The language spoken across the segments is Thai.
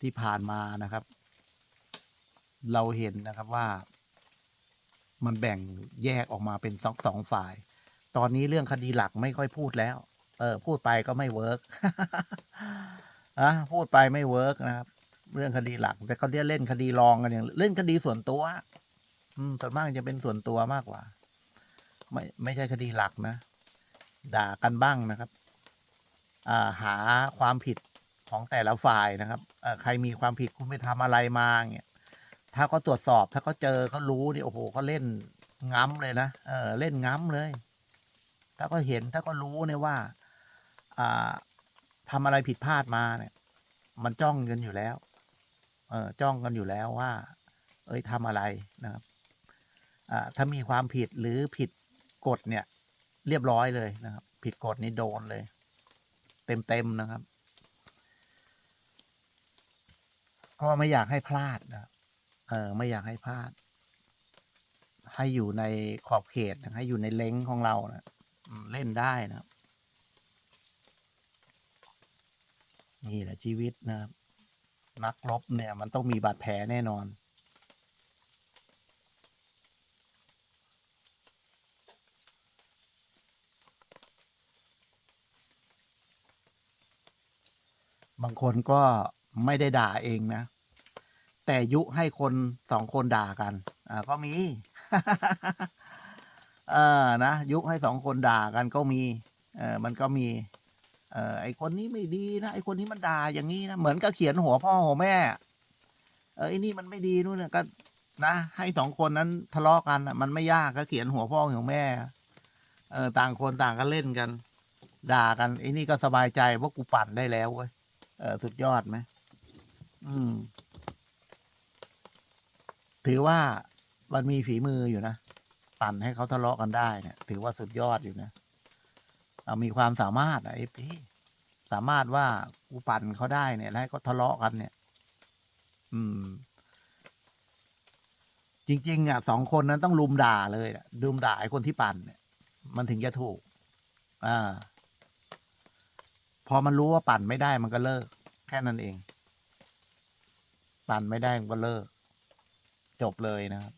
ที่ผ่านมานะครับ เราเห็นนะครับว่า มันแบ่งแยกออกมาเป็นสองสองฝ่าย ตอนนี้เรื่องคดีหลักไม่ค่อยพูดแล้ว เออ พูดไปก็ไม่เวิร์กอะพูดไปไม่เวิร์กนะครับ เรื่องคดีหลัก แต่เขาเรียกเล่นคดีรองกันอย่างเล่นคดีส่วนตัว อืมส่วนมากจะเป็นส่วนตัวมากกว่า ไม่ไม่ใช่คดีหลักนะ ด่ากันบ้างนะครับ อ่าหาความผิด ของแต่ละฝ่ายนะครับใครมีความผิดคุณไปทำอะไรมาเงี้ยถ้าเขาตรวจสอบถ้าเขาเจอเขารู้นี่โอ้โหเขาเล่นง้ำเลยนะเออเล่นง้ำเลย ถ้าเขาเห็นถ้าเขารู้เนี่ยว่า อ่าทำอะไรผิดพลาดมาเนี่ย มันจ้องกันอยู่แล้ว เออจ้องกันอยู่แล้วว่า เอ้ยทำอะไรนะครับ อ่าถ้ามีความผิดหรือผิดกฎเนี่ย เรียบร้อยเลยนะครับ ผิดกฎนี่โดนเลย เต็มเต็มนะครับ ก็ไม่อยากให้พลาดนะครับเออไม่อยากให้พลาด ให้อยู่ในขอบเขตนะให้อยู่ในเล้งของเรานะเล่นได้นะ นี่แหละชีวิตนะครับ นักรบเนี่ย มันต้องมีบาดแผลแน่นอนบางคนก็ ไม่ได้ด่าเองนะ แต่ยุให้คนสองคนด่ากัน อ่า ก็มี เออนะ ยุให้สองคนด่ากันก็มี เออมันก็มี เออไอคนนี้ไม่ดีนะ ไอคนนี้มันด่าอย่างนี้นะ เหมือนกับเขียนหัวพ่อหัวแม่ เออไอนี่มันไม่ดีนู่นนะก็นะให้สองคนนั้นทะเลาะกันมันไม่ยากก็เขียนหัวพ่อหัวแม่ เออ ต่างคนต่างก็เล่นกัน ด่ากันไอ้นี่ก็สบายใจว่ากูปั่นได้แล้วเว้ยเออสุดยอดไหม อืม ถือว่ามันมีฝีมืออยู่นะ ปั่นให้เขาทะเลาะกันได้เนี่ย ถือว่าสุดยอดอยู่นะเอามีความสามารถอะเอฟพีสามารถว่ากูปั่นเขาได้เนี่ยแล้วให้เขาทะเลาะกันเนี่ย อืม จริง ๆ อะสองคนนั้นต้องลุมด่าเลยอะลุมด่าไอ้คนที่ปั่นเนี่ย มันถึงจะถูก อ่า พอมันรู้ว่าปั่นไม่ได้มันก็เลิก แค่นั้นเอง ปั่นไม่ได้มันก็เลิก จบเลยนะครับ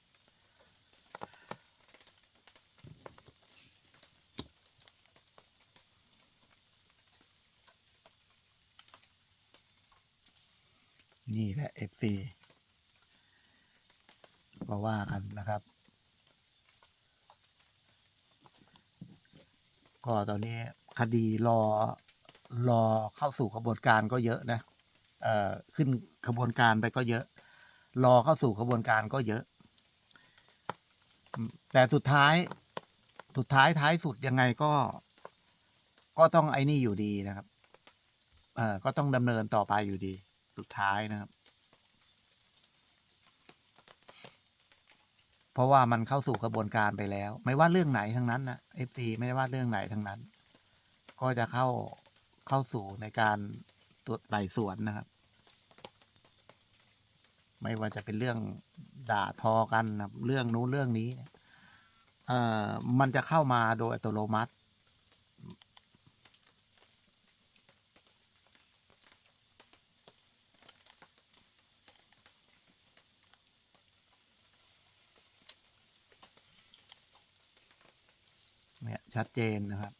นี่แหละ FC ก็ว่ากันนะครับ ก็ตอนนี้คดีรอรอเข้าสู่กระบวนการก็เยอะนะ ขึ้นขบวนการไปก็เยอะ รอเข้าสู่กระบวนการก็เยอะ แต่สุดท้ายสุดท้ายท้ายสุดยังไงก็ ก็ต้องไอ้นี่อยู่ดีนะครับเอ่อก็ต้องดำเนินต่อไปอยู่ดี สุดท้ายนะครับ เพราะว่ามันเข้าสู่กระบวนการไปแล้ว ไม่ว่าเรื่องไหนทั้งนั้นนะเอฟซีไม่ว่าเรื่องไหนทั้งนั้น ก็จะเข้าเข้าสู่ในการ ไต่สวนนะครับ ไม่ว่าจะเป็นเรื่องด่าทอกันนะเรื่องนู้นเรื่องนี้เอ่อมันจะเข้ามาโดยอัตโนมัติ เนี่ยชัดเจนนะครับ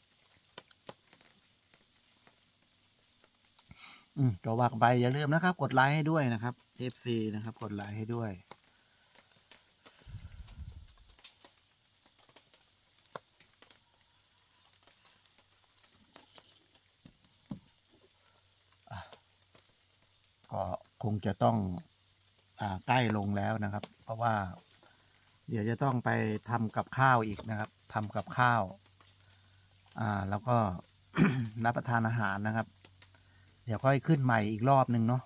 อืมก็ว่ากันไปอย่าลืมนะครับ กดไลค์ให้ด้วยนะครับ FC นะครับ กดไลค์ให้ด้วย ก็คงจะต้องอใกล้ลงแล้วนะครับ เพราะว่า เดี๋ยวจะต้องไปทำกับข้าวอีกนะครับทำกับข้าว อ่า แล้วก็รับประทานอาหารนะครับ เดี๋ยวค่อยขึ้นใหม่อีกรอบหนึ่งเนาะ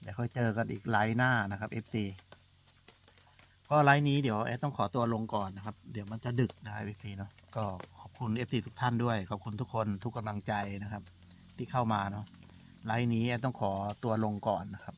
เดี๋ยวค่อยเจอกันอีกไลน์หน้านะครับ FC ก็ไลน์นี้เดี๋ยวแอดต้องขอตัวลงก่อนนะครับ เดี๋ยวมันจะดึกนะครับ FC เนาะก็ขอบคุณ FC ทุกท่านด้วย ขอบคุณทุกคนทุกกำลังใจนะครับ ที่เข้ามาเนาะไลน์นี้แอดต้องขอตัวลงก่อนนะครับ